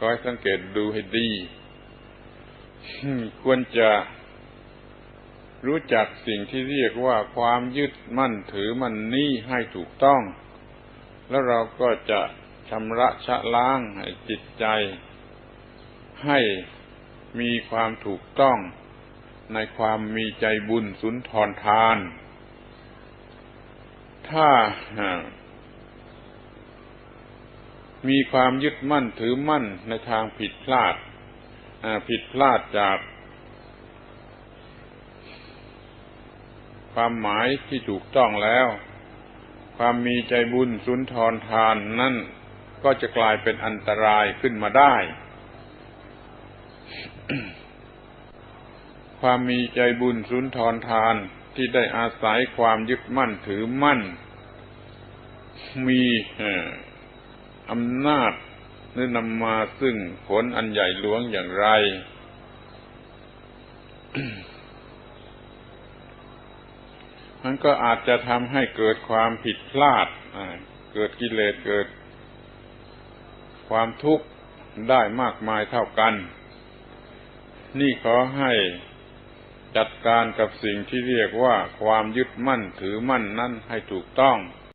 ขอให้สังเกตดูให้ดี ควรจะรู้จักสิ่งที่เรียกว่าความยึดมั่นถือมันนี่ให้ถูกต้อง แล้วเราก็จะชำระชะล้างให้จิตใจ ให้มีความถูกต้องในความมีใจบุญสุนทรทาน ถ้า มีความยึดมั่นถือมั่นในทางผิดพลาดผิดพลาดจาก ความหมายที่ถูกต้องแล้ว ความมีใจบุญสุนทรทานนั่นก็จะกลายเป็นอันตรายขึ้นมาได้ ความมีใจบุญสุนทรทานที่ได้อาศัยความยึดมั่นถือมั่น มี อำนาจหรือนำมาซึ่งผลอันใหญ่หลวงอย่างไร มันก็อาจจะทำให้เกิดความผิดพลาด เกิดกิเลสเกิดความทุกข์ได้มากมายเท่ากัน นี่ขอให้จัดการกับสิ่งที่เรียกว่าความยึดมั่นถือมั่นนั่นให้ถูกต้อง